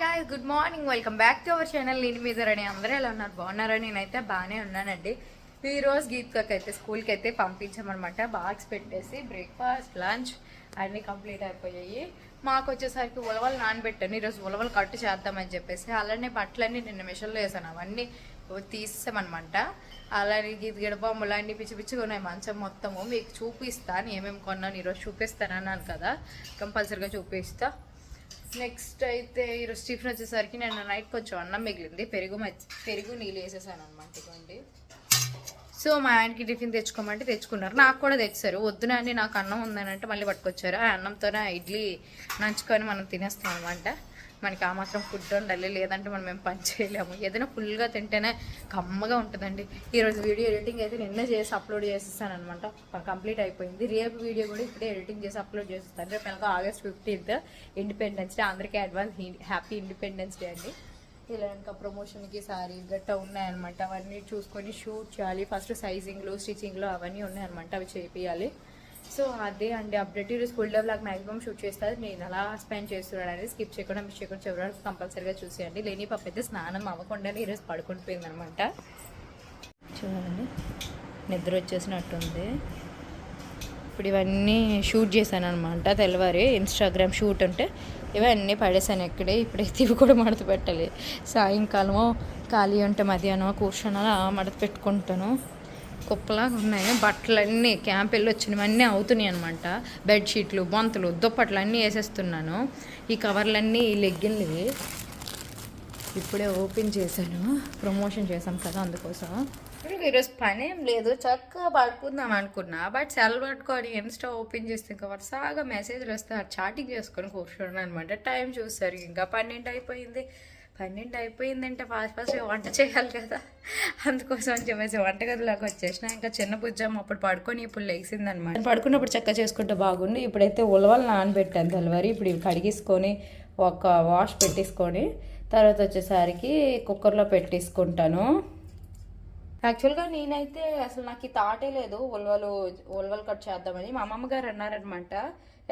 Guys good morning welcome back to our channel నేను మీద ready అందరూ ఎలా ఉన్నారు? బాగున్నారా? నేనైతే బాగానే ఉన్నానండి. ఈరోజు రోజు గీత్కకి అయితే స్కూల్కి అయితే పంపించామన్నమాట. బాక్స్ పెట్టేసి బ్రేక్ఫాస్ట్ లంచ్ అన్నీ కంప్లీట్ అయిపోయాయి. మాకు వచ్చేసరికి ఉలవలు నానబెట్టాను ఈరోజు ఉలవలు కట్టు చేద్దామని చెప్పేసి అలానే బట్టలన్నీ నిన్న మిషన్లో వేసాను. అవన్నీ తీసేసామన్నమాట. అలానే గీత గిడబొమ్మలు అన్ని పిచ్చి పిచ్చిగా ఉన్నాయి. మంచం మొత్తము మీకు చూపిస్తాను. ఏమేమి కొన్నాను ఈరోజు చూపిస్తాను అన్నాను కదా. కంపల్సరీగా చూపిస్తా. నెక్స్ట్ అయితే ఈరోజు టిఫిన్ వచ్చేసరికి నేను నైట్ కొంచెం అన్నం మిగిలింది. పెరుగు మధ్య పెరుగు నీళ్ళు వేసేసాను అనమాట ఇవ్వండి సో మా ఆయనకి టిఫిన్ తెచ్చుకోమంటే తెచ్చుకున్నారు. నాకు కూడా తెచ్చారు. వద్దున అని నాకు అన్నం ఉందని అంటే మళ్ళీ పట్టుకొచ్చారు. ఆ అన్నంతోనే ఇడ్లీ నంచుకొని మనం తినేస్తాం అనమాట మనకి ఆ మాత్రం ఫుడ్ ఉండాలి. లేదంటే మనం ఏం పని చేయలేము. ఏదైనా ఫుల్గా తింటేనే కమ్మగా ఉంటుందండి. ఈరోజు వీడియో ఎడిటింగ్ అయితే నిన్న చేసి అప్లోడ్ చేసేసాను అనమాట కంప్లీట్ అయిపోయింది. రేపు వీడియో కూడా ఇప్పుడే ఎడిటింగ్ చేసి అప్లోడ్ చేసేస్తాను. రేపు వెనక ఆగస్ట్ ఫిఫ్టీన్త్ ఇండిపెండెన్స్ డే అందరికీ అడ్వాన్స్ హ్యాపీ ఇండిపెండెన్స్ డే అండి. ఇలా ఇంకా ప్రమోషన్కి సారీ గట్ట ఉన్నాయన్నమాట. అవన్నీ చూసుకొని షూట్ చేయాలి. ఫస్ట్ సైజింగ్లు స్టిచ్చింగ్లు అవన్నీ ఉన్నాయన్నమాట. అవి చేపియాలి సో అదే అండి అప్డేట్ ఈరోజు full day blog maximum shoot చేస్తారు. నేను అలా స్పెండ్ చేస్తున్నాను అనేది స్కిప్ చేయకుండా మిస్ చేయకుండా చివరి కంపల్సరీగా చూసేయండి. లేని పాప అయితే స్నానం అవ్వకుండానే ఈరోజు పడుకుంటుపోయింది అనమాట చూడండి నిద్ర వచ్చేసినట్టుంది. ఇప్పుడు ఇవన్నీ షూట్ చేశాను అనమాట తెల్లవారి. ఇన్స్టాగ్రామ్ షూట్ ఉంటే ఇవన్నీ పడేసాను ఇక్కడే. ఇప్పుడైతే ఇవి కూడా మడత పెట్టాలి. సాయంకాలమో ఖాళీ ఉంటే మధ్యాహ్నం కూర్చొని అలా మడత పెట్టుకుంటాను. కుప్పలాగా ఉన్నాయి. బట్టలన్నీ క్యాంప్ వెళ్ళి వచ్చినవన్నీ అవుతున్నాయి అనమాట బెడ్షీట్లు బొంతలు దుప్పట్లు అన్నీ వేసేస్తున్నాను. ఈ కవర్లన్నీ ఈ లెగ్గిన్లవి ఇప్పుడే ఓపెన్ చేశాను. ప్రమోషన్ చేశాం కదా అందుకోసం. ఈరోజు పని ఏం లేదు. చక్కగా పడుకుందాం అనుకున్నా. బట్ సెల్ పట్టుకొని ఇన్స్టా ఓపెన్ చేస్తే ఇంకా వరుసగా మెసేజ్లు వస్తే చాటింగ్ చేసుకొని కూర్చోండి అనమాట టైం చూసారు ఇంకా పన్నెండు అయిపోయింది. పన్నెండు అయిపోయిందంటే ఫాస్ట్ ఫాస్ట్ వంట చేయాలి కదా. అందుకోసం అని చెప్పేసి వంటగదిలోకి వచ్చేసిన. ఇంకా చిన్న బుజ్జమ్మ అప్పుడు పడుకొని ఇప్పుడు లేచింది అనమాట పడుకున్నప్పుడు చక్క చేసుకుంటే బాగుంది ఇప్పుడైతే ఉలవలు నానబెట్టాను తెల్లవారి. ఇప్పుడు ఇవి కడిగేసుకొని ఒక వాష్ పెట్టేసుకొని తర్వాత వచ్చేసరికి కుక్కర్లో పెట్టేసుకుంటాను. యాక్చువల్గా నేనైతే అసలు నాకు ఈ థాటే లేదు. ఉలవలు ఉలవలు కట్ చేద్దామని. మా అమ్మమ్మ గారు అన్నారనమాట.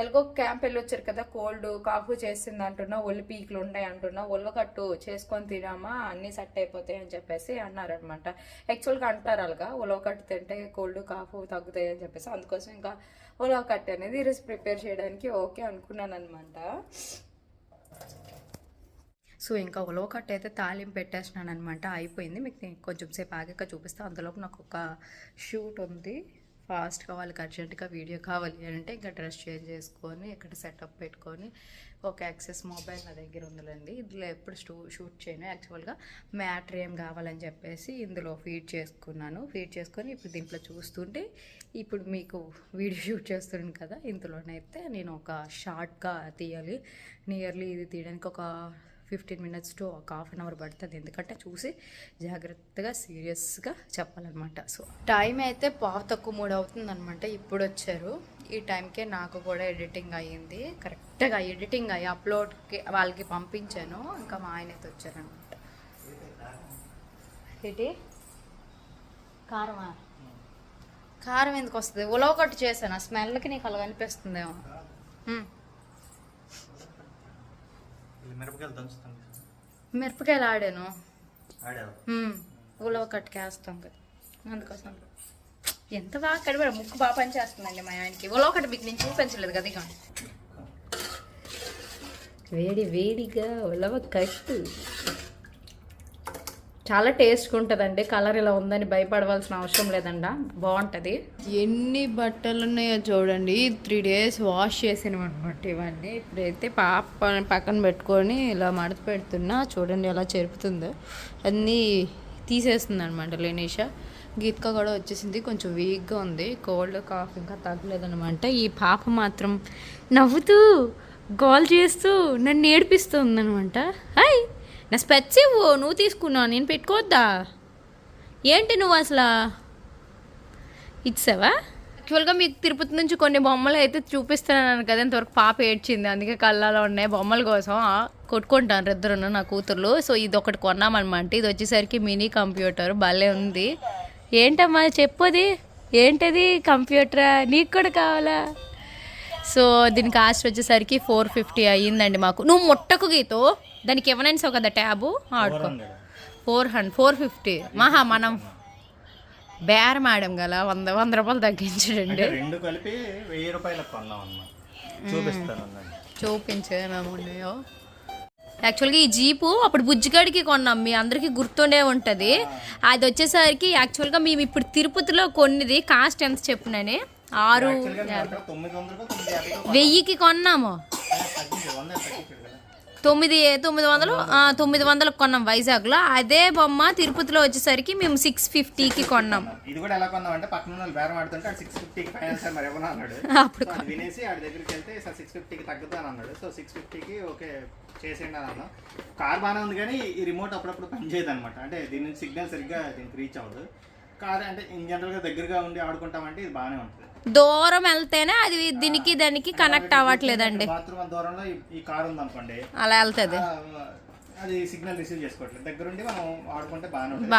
ఎలాగో క్యాంప్ వెళ్ళి వచ్చారు కదా కోల్డ్ కాఫ్ చేసింది అంటున్నా ఒళ్ళు పీకులు ఉన్నాయి అంటున్నా ఉలవ కట్టు చేసుకొని తినామా అన్నీ సెట్ అయిపోతాయి అని చెప్పేసి అన్నారనమాట యాక్చువల్గా అంటారు అలాగా ఉలవ కట్టు తింటే కోల్డ్ కాఫ్ తగ్గుతాయి అని చెప్పేసి. అందుకోసం ఇంకా ఉలవకట్టు అనేది ఈరోజు ప్రిపేర్ చేయడానికి ఓకే అనుకున్నాను అనమాట సో ఇంకా ఉలవకట్ట అయితే తాలింపు పెట్టేసినాను అనమాట అయిపోయింది. మీకు కొంచెం సేపు ఆగాక చూపిస్తాను అందులోపు నాకు ఒక షూట్ ఉంది. ఫాస్ట్గా వాళ్ళకి అర్జెంటుగా వీడియో కావాలి అంటే ఇంకా డ్రెస్ చేంజ్ చేసుకొని ఇక్కడ సెటప్ పెట్టుకొని ఒక యాక్సెస్ మొబైల్ నా దగ్గర ఉందిలేండి. ఇందులో ఎప్పుడు స్టూ షూట్ చేయను. యాక్చువల్గా మ్యాటర్ ఏం కావాలని చెప్పేసి ఇందులో ఫీడ్ చేసుకున్నాను. ఫీడ్ చేసుకొని ఇప్పుడు దీంట్లో చూస్తుంటే ఇప్పుడు మీకు వీడియో షూట్ చేస్తున్నాను కదా ఇందులోనైతే నేను ఒక షార్ట్గా తీయాలి. నియర్లీ ఇది తీయడానికి ఒక ఫిఫ్టీన్ మినిట్స్ టు ఒక హాఫ్ అన్ అవర్ పడుతుంది. ఎందుకంటే చూసి జాగ్రత్తగా సీరియస్గా చెప్పాలన్నమాట. సో టైం అయితే పావు తక్కువ మూడు అవుతుంది అనమాట ఇప్పుడు వచ్చారు. ఈ టైంకే నాకు కూడా ఎడిటింగ్ అయ్యింది. కరెక్ట్గా ఎడిటింగ్ అయ్యి అప్లోడ్కి వాళ్ళకి పంపించాను. ఇంకా మా ఆయన అయితే వచ్చారనమాట ఏంటి? కారమా? కారం ఎందుకు వస్తుంది? ఉలవ కట్టు చేశాను? ఆ స్మెల్కి నీకు అలా అనిపిస్తుందేమో మిరపకాయలు దంచుతాం కదా. మిరపకాయలు ఆడాను. ఉలవ కట్టుకేస్తాం కదా. అందుకోసం. ఎంత బాగా కడిపారు. ముక్కు బాగా పనిచేస్తుందండి మా ఆయనకి. ఉలవ కట్టు మీకు నేను చూపించలేదు కదా ఇక వేడి వేడిగా ఉలవ కట్టు. చాలా టేస్ట్గా ఉంటుందండి. కలర్ ఇలా ఉందని భయపడవలసిన అవసరం లేదండ. బాగుంటుంది. ఎన్ని బట్టలు ఉన్నాయో చూడండి. త్రీ డేస్ వాష్ చేసినవి అనమాట ఇవన్నీ. ఇప్పుడైతే పాప పక్కన పెట్టుకొని ఇలా మడత పెడుతున్నా. చూడండి ఎలా చెరుపుతుందో. అన్నీ తీసేస్తుంది అనమాట లేనీషా. గీత్క కూడా వచ్చేసింది. కొంచెం వీక్గా ఉంది. కోల్డ్ కాఫ్ ఇంకా తగ్గలేదనమాట ఈ పాప మాత్రం నవ్వుతూ గోల్ చేస్తూ నన్ను ఏడిపిస్తుంది అనమాట హాయ్! నా స్పెట్స్ ఇవ్వు నువ్వు తీసుకున్నావు నేను పెట్టుకోవద్దా? ఏంటి నువ్వు అసలు? ఇచ్చావా? యాక్చువల్గా మీకు తిరుపతి నుంచి కొన్ని బొమ్మలు అయితే చూపిస్తున్నాను కదా ఇంతవరకు పాప ఏడ్చింది. అందుకే కళ్ళలో ఉన్నాయి బొమ్మల కోసం. కొట్టుకుంటాను ఇద్దరున్న నా కూతుర్లు. సో ఇది ఒకటి కొన్నామన్నమాట. ఇది వచ్చేసరికి మినీ కంప్యూటర్. భలే ఉంది. ఏంటమ్మా చెప్పది ఏంటది కంప్యూటరా? నీకు కూడా కావాలా? సో దీని కాస్ట్ వచ్చేసరికి ఫోర్ ఫిఫ్టీ అయ్యిందండి మాకు. నువ్వు ముట్టకు గీతో దానికి ఇవ్వనని కదా ట్యాబు? ఆడుకో. 400. Four hundred four fifty. మహా మనం. బేరం ఆడాం కదా వంద వంద రూపాయలు తగ్గించడండి. రెండు కలిపి వెయ్యి రూపాయలకు యాక్చువల్గా ఈ జీపు అప్పుడు బుజ్జిగాడికి కొన్నాం మీ అందరికీ గుర్తుండే ఉంటుంది. అది వచ్చేసరికి యాక్చువల్గా మేము ఇప్పుడు తిరుపతిలో కొన్నిది కాస్ట్ ఎంత చెప్పునని ఆరు. వెయ్యికి కొన్నాము. తొమ్మిది తొమ్మిది వందలు తొమ్మిది వందలకు కొన్నాం వైజాగ్లో. అదే బొమ్మ తిరుపతిలో వచ్చేసరికి మేము సిక్స్ ఫిఫ్టీకి కొన్నాం. ఇది కూడా ఎలా కొన్నాం అంటే పక్కన వాళ్ళు బేరం ఆడుతుంటే సిక్స్ ఫిఫ్టీకి ఫైనల్ సార్ మరి ఎవరు అన్నాడు. అప్పుడు వినేసి ఆడి దగ్గరికి వెళ్తే సార్ సిక్స్ ఫిఫ్టీకి తగ్గుతాను అన్నాడు. సో సిక్స్ ఫిఫ్టీకి ఓకే చేసేయండి అని అన్నాం. కార్ బాగానే ఉంది కానీ ఈ రిమోట్ అప్పుడప్పుడు పనిచేయదు అనమాట అంటే దీని నుంచి సిగ్నల్ సరిగ్గా దీనికి రీచ్ అవ్వదు. కార్ అంటే ఇన్ జనరల్గా దగ్గరగా ఉండి ఆడుకుంటామంటే ఇది బాగానే ఉంటుంది. దూరం వెళ్తేనే అది దీనికి దానికి కనెక్ట్ అవ్వట్లేదండి. బాత్రూమ్ దూరంలో ఈ- కార్ ఉంది అనుకోండి అలా వెళ్తుంది. అది సిగ్నల్ రిసీవ్ చేసుకోవట్లేదు. దగ్గరుండి మనం ఆడుకుంటే బాగానే ఉంటుంది.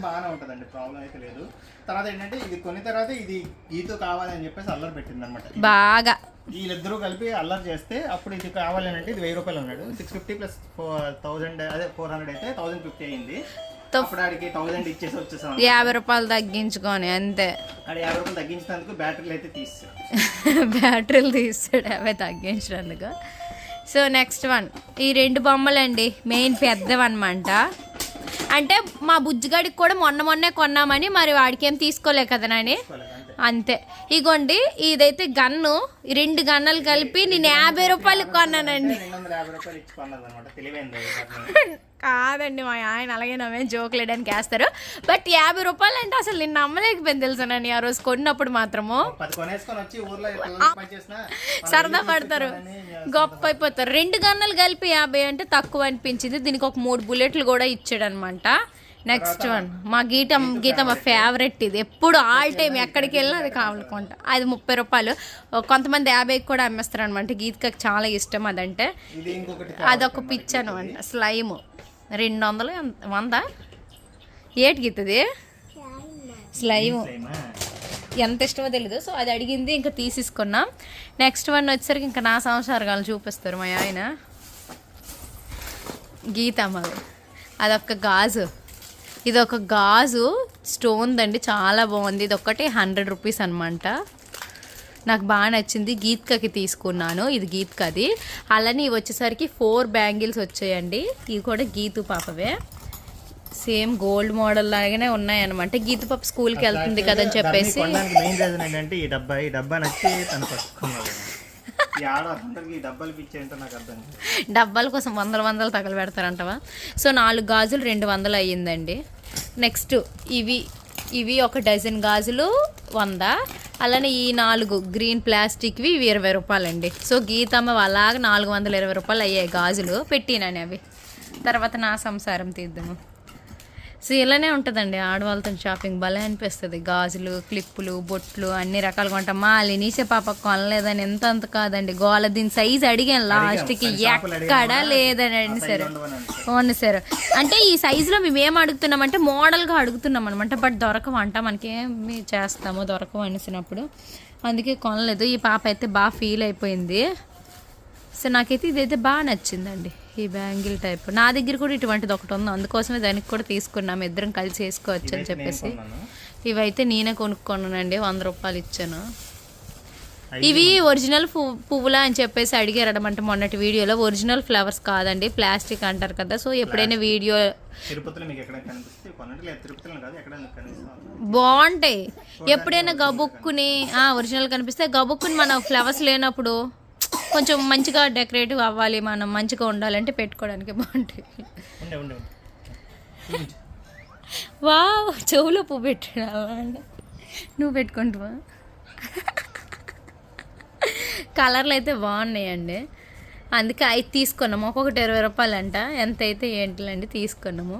బాగానే ఉంటుందండి. ప్రాబ్లం అయితే లేదు. తర్వాత ఏంటంటే ఇది కొన్ని తర్వాత ఇది గీతో కావాలి అని చెప్పేసి అల్లరి పెట్టింది అనమాట బాగా. వీళ్ళిద్దరూ కలిపి అల్లరి చేస్తే అప్పుడు ఇది కావాలి అని అంటే ఇది వెయ్యి రూపాయలు ఉన్నాడు six fifty plus four thousand అదే ఫోర్ హండ్రెడ్ అయితే థౌసండ్ ఫిఫ్టీ అయింది. తో- అప్పుడు ఆడికి థౌసండ్ ఇచ్చేసి వచ్చేసాం యాభై రూపాయలు తగ్గించుకొని అంతే. రూపాయలు తగ్గించినందుకు బ్యాటరీలు అయితే తీసాం బ్యాటరీలు తీస్తాడు అవే తగ్గించినందుకు. సో నెక్స్ట్ వన్ ఈ రెండు బొమ్మలండి మెయిన్ పెద్దవన్నమాట అంటే మా బుజ్జిగాడికి కూడా మొన్న మొన్నే కొన్నామని మరి వాడికి ఏం తీసుకోలే కదా నాని? అంతే. ఇగోండి ఇదైతే గన్ను ఈ రెండు గన్నలు కలిపి నేను యాభై రూపాయలకి కొన్నానండి. కాదండి మా ఆయన అలాగే నవ్వే జోక్ లేడానికి వేస్తారు. బట్ యాభై రూపాయలు అంటే అసలు నేను నమ్మలేకపోయింది తెలుసా నేను ఆ రోజు కొన్నప్పుడు మాత్రము. సరదా పడతారు. గొప్ప అయిపోతారు. రెండు గన్నలు కలిపి యాభై అంటే తక్కువ అనిపించింది. దీనికి ఒక మూడు బుల్లెట్లు కూడా ఇచ్చాడు అనమాట నెక్స్ట్ వన్ మా గీత గీత మా ఫేవరెట్ ఇది. ఎప్పుడు ఆల్ టైం ఎక్కడికి వెళ్ళినా అది కావాలనుకుంటా అది ముప్పై రూపాయలు. కొంతమంది యాభైకి కూడా అమ్మేస్తారు అనమాట గీతకి చాలా ఇష్టం అదంటే. అదొక పిచ్ అనమాట స్లైమ్ రెండు వందలు వంద? ఏటి గీతది స్లైమ్. ఎంత ఇష్టమో తెలీదు. సో అది అడిగింది ఇంకా తీసేసుకున్నాం. నెక్స్ట్ వన్ వచ్చేసరికి ఇంకా నా సంసారాలు చూపిస్తారు మా ఆయన. గీతమ్మది అదొక గాజు. ఇది ఒక గాజు. స్టోన్ దండి చాలా బాగుంది. ఇది ఒకటి హండ్రెడ్ రూపీస్ అనమాట నాకు బాగా నచ్చింది గీత్కకి తీసుకున్నాను. ఇది గీత్కది. అలానే ఇవి వచ్చేసరికి ఫోర్ బ్యాంగిల్స్ వచ్చాయండి. ఇవి కూడా గీతు పాపవే. సేమ్ గోల్డ్ మోడల్ లాగానే ఉన్నాయన్నమాట. గీతు పాప స్కూల్కి వెళ్తుంది కదని చెప్పేసి. దాన్ని కొనడానికి మెయిన్ రీజన్ ఏంటంటే ఈ డబ్బా ఈ డబ్బా నచ్చి తను పట్టుకున్నాడు. ఈ ఆడవాళ్ళందరికీ ఈ డబ్బాలు కాదు. కోసం వందల వందలు తగలు పెడతారంటవా సో నాలుగు గాజులు రెండు వందలు అయ్యిందండి. నెక్స్ట్ ఇవి ఇవి ఒక డజన్ గాజులు వంద. అలానే ఈ నాలుగు గ్రీన్ ప్లాస్టిక్వి ఇవి ఇరవై రూపాయలండి. సో గీతమ్మ అలాగ నాలుగు వందల ఇరవై రూపాయలు అయ్యాయి గాజులు పెట్టినాను అవి. తర్వాత నా సంసారం తీద్దాము. సో ఇలానే ఉంటుందండి ఆడవాళ్ళతో షాపింగ్ భలే అనిపిస్తుంది. గాజులు క్లిప్పులు బొట్లు అన్ని రకాలుగా ఉంటాం మా లినీసే పాప కొనలేదని ఎంత అంత కాదండి. గోల దీని సైజ్ అడిగాను లాస్ట్కి ఎక్కడ లేదని సరే. అవును సార్. అంటే ఈ సైజులో మేము ఏం అడుగుతున్నామంటే మోడల్గా అడుగుతున్నాం అనమాట బట్ దొరకవంట మనకి చేస్తామో దొరకవు అనేసినప్పుడు. అందుకే కొనలేదు. ఈ పాప అయితే బాగా ఫీల్ అయిపోయింది. సో నాకైతే ఇదైతే బాగా నచ్చిందండి. ఈ బ్యాంగిల్ టైప్. నా దగ్గర కూడా ఇటువంటిది ఒకటి ఉంది. అందుకోసమే దానికి కూడా తీసుకున్నాం. ఇద్దరం కలిసి వేసుకోవచ్చు అని చెప్పేసి. ఇవైతే నేనే కొనుక్కున్నానండి. వంద రూపాయలు ఇచ్చాను. ఇవి ఒరిజినల్ పువ్వు పువ్వులా అని చెప్పేసి అడిగారు అనమాట మొన్నటి వీడియోలో. ఒరిజినల్ ఫ్లవర్స్ కాదండి. ప్లాస్టిక్ అంటారు కదా. సో ఎప్పుడైనా వీడియో బాగుంటాయి. ఎప్పుడైనా గబుక్కుని ఒరిజినల్ కనిపిస్తే గబుక్కుని మన ఫ్లవర్స్ లేనప్పుడు కొంచెం మంచిగా డెకరేటివ్ అవ్వాలి మనం మంచిగా ఉండాలంటే పెట్టుకోవడానికి. చూపించు. వా చెవులో పువ్వు పెట్టాడు నువ్వు పెట్టుకుంటావా కలర్లు అయితే బాగున్నాయండి అందుకే అవి తీసుకున్నాము. ఒక్కొక్కటి ఇరవై రూపాయలు అంట ఎంత అయితే ఏంటిలండి తీసుకున్నాము.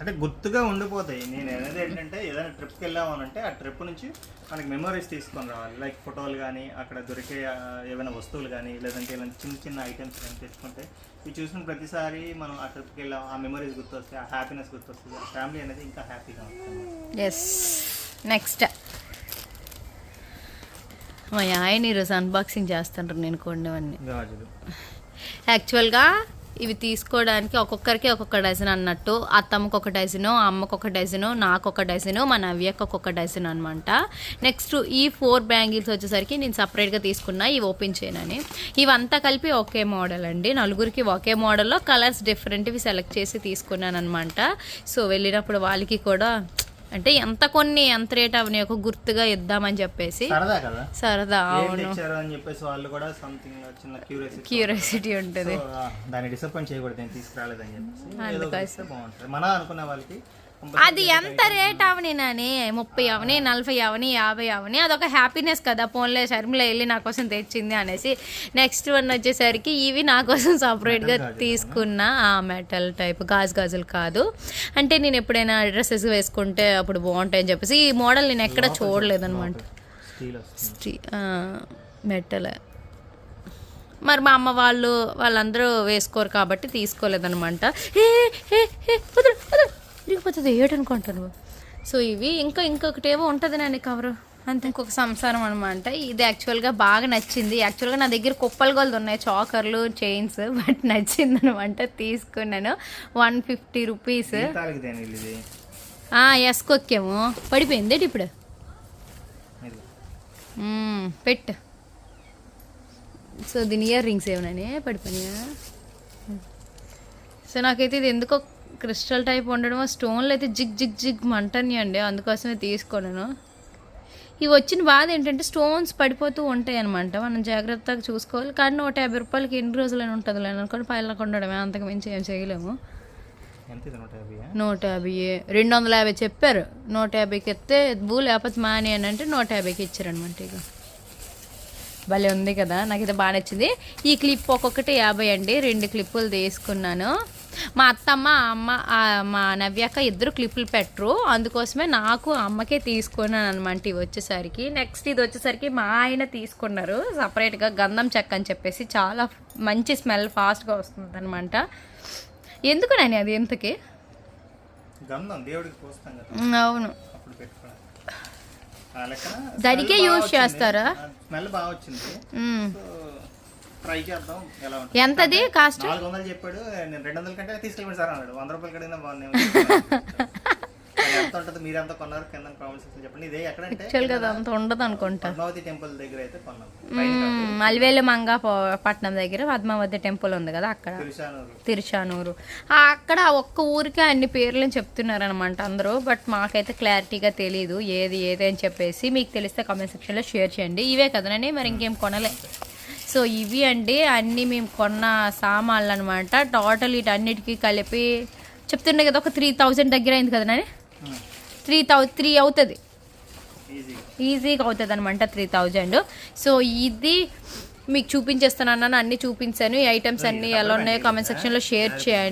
అంటే గుర్తుగా ఉండిపోతాయి. నేను అనేది ఏంటంటే ఏదైనా ట్రిప్కి వెళ్ళామనంటే ఆ ట్రిప్ నుంచి మనకి మెమరీస్ తీసుకొని రావాలి. లైక్ ఫోటోలు కానీ అక్కడ దొరికే ఆ, ఏవైనా వస్తువులు కానీ లేదంటే ఇలాంటి చిన్న చిన్న ఐటమ్స్ కానీ తెచ్చుకుంటే ఇవి చూసిన ప్రతిసారి మనం ఆ ట్రిప్కి వెళ్ళాం ఆ మెమరీస్ గుర్తొస్తాయి ఆ హ్యాపీనెస్ గుర్తొస్తుంది ఆ ఫ్యామిలీ అనేది ఇంకా హ్యాపీగా ఉంటుంది. ఎస్ నెక్స్ట్ మా ఆయన ఈరోజు అన్బాక్సింగ్ చేస్తుంటారు నేను కొన్నవన్నీ. గాజులు. యాక్చువల్గా ఇవి తీసుకోవడానికి ఒక్కొక్కరికి ఒక్కొక్క డజన్ అన్నట్టు అత్తమ్మకు ఒక డజను అమ్మకు ఒక డజను నాకు ఒక డజను మా నవ్యకు ఒక్కొక్క డజన్ అనమాట నెక్స్ట్ ఈ ఫోర్ బ్యాంగిల్స్ వచ్చేసరికి నేను సపరేట్గా తీసుకున్నా ఇవి ఓపెన్ చేయనని. ఇవంతా కలిపి ఒకే మోడల్ అండి. నలుగురికి ఒకే మోడల్లో కలర్స్ డిఫరెంట్వి సెలెక్ట్ చేసి తీసుకున్నాను అనమాట సో వెళ్ళినప్పుడు వాళ్ళకి కూడా అంటే ఎంత కొన్ని ఎంత రేట్ అవని ఒక గుర్తుగా ఇద్దామని చెప్పేసి. సరదా అవును. తెచ్చారు అని చెప్పేసి వాళ్ళు కూడా సంథింగ్ చిన్న క్యూరియాసిటీ క్యూరియాసిటీ ఉంటుంది. దాన్ని డిసప్పాయింట్ చేయకూడదు నేను తీసుకురాలేదని చెప్పేసి. బాగుంటుంది. మన అనుకున్న వాళ్ళకి అది ఎంత రేట్ అవని నాని? ముప్పై అవని నలభై అవని యాభై అవని? అదొక హ్యాపీనెస్ కదా. పోన్లే షర్మిల వెళ్ళి నా కోసం తెచ్చింది అనేసి నెక్స్ట్ వన్ వచ్చేసరికి ఇవి నా కోసం సపరేట్గా తీసుకున్న ఆ మెటల్ టైప్ గాజు గాజులు కాదు. అంటే నేను ఎప్పుడైనా డ్రెస్సెస్ వేసుకుంటే అప్పుడు బాగుంటాయని చెప్పేసి ఈ మోడల్ నేను ఎక్కడ స్టీ మెటల్ మరి మా అమ్మ వాళ్ళు వాళ్ళందరూ వేసుకోరు కాబట్టి తీసుకోలేదనమాట ఇరిగిపోతుంది ఏటనుకుంటాను సో ఇవి ఇంకా ఇంకొకటి ఏమో ఉంటుంది నాని కవర్ అంతే. ఇంకొక సంసారం అనమాట ఇది యాక్చువల్గా బాగా నచ్చింది. యాక్చువల్గా నా దగ్గర కుప్పలు గోల్డ్ ఉన్నాయి చాకర్లు చైన్స్ బట్ నచ్చింది అనమాట తీసుకున్నాను వన్ ఫిఫ్టీ రూపీస్ తాలకి దేని ఇది? ఎస్కొక్కేమో. పడిపోయింది ఏంటి ఇప్పుడు? పెట్టు. సో దీని ఇయర్ రింగ్స్ ఏమన్నాయి పడిపోయినాయా? సో నాకైతే ఇది ఎందుకో క్రిస్టల్ టైప్ ఉండడం స్టోన్లు అయితే జిగ్ జిగ్ జిగ్ మంటనియండి అందుకోసమే తీసుకున్నాను ఇవి వచ్చిన బాధ ఏంటంటే స్టోన్స్ పడిపోతూ ఉంటాయి అనమాట మనం జాగ్రత్తగా చూసుకోవాలి. కానీ నూట యాభై రూపాయలకి ఎన్ని రోజులని ఉంటుంది లేని అనుకొని పైలకు ఉండడమే అంతకు మించి ఏం చేయలేము. నూట యాభై రెండు వందల యాభై చెప్పారు. నూట యాభైకి ఎత్తే బూ లేకపోతే మాని అని అంటే నూట యాభైకి ఇచ్చారనమాట ఇక భలే ఉంది కదా నాకు ఇది బాగా నచ్చింది. ఈ క్లిప్ ఒక్కొక్కటి యాభై అండి. రెండు క్లిప్పులు తీసుకున్నాను. మా అత్తమ్మ అమ్మ మా నవ్యాక ఇద్దరు క్లిప్పులు పెట్టరు. అందుకోసమే నాకు అమ్మకే తీసుకున్నాను అనమాట ఇవి వచ్చేసరికి నెక్స్ట్ ఇది వచ్చేసరికి మా ఆయన తీసుకున్నారు. సపరేట్గా గంధం చెక్క అని చెప్పేసి చాలా మంచి స్మెల్ ఫాస్ట్గా వస్తుంది అనమాట ఎందుకు నాని అది ఎంతకి అవును. దానికే యూజ్ చేస్తారా? స్మెల్ బాగా వచ్చింది. ట్రై చేద్దాం ఎలా ఉంటుంది. ఎంతది కాస్ట్ నాలుగు వందలు చెప్పాడు నేను రెండు వందల కంటే తీసుకెళ్ళి సార్ అన్నాడు. వంద రూపాయలు కడిగినా బాగున్నాయి. ఎంత ఉంటుంది మీరు ఎంత కొన్నారు కింద కామెంట్ సెక్షన్ చెప్పండి. ఇదే ఎక్కడంటే యాక్చువల్ కదా అంత ఉండదు అనుకుంటా. పద్మావతి టెంపుల్ దగ్గర అయితే కొన్నాం. అలివేలు మంగా పట్నం దగ్గర పద్మావతి టెంపుల్ ఉంది కదా అక్కడ. తిరుచానూరు. అక్కడ ఒక్క ఊరికే అన్ని పేర్లను చెప్తున్నారు అనమాట అందరూ బట్ మాకైతే క్లారిటీగా తెలియదు ఏది ఏది అని చెప్పేసి. మీకు తెలిస్తే కామెంట్ సెక్షన్లో షేర్ చేయండి. ఇవే కదనండి మరి ఇంకేం కొనలే. సో ఇవి అండి అన్నీ మేము కొన్న సామాన్లు అనమాట టోటల్ వీటన్నిటికీ కలిపి చెప్తుండే కదా ఒక త్రీ థౌజండ్ దగ్గర అయింది కదా నాని? త్రీ థౌ త్రీ అవుతుంది. ఈజీ ఈజీగా అవుతుంది అనమాట త్రీ థౌజండ్ సో ఇది మీకు చూపించేస్తాను అన్నాను అన్ని చూపించాను. ఈ ఐటమ్స్ అన్ని ఎలా ఉన్నాయో కామెంట్ సెక్షన్లో షేర్ చేయండి.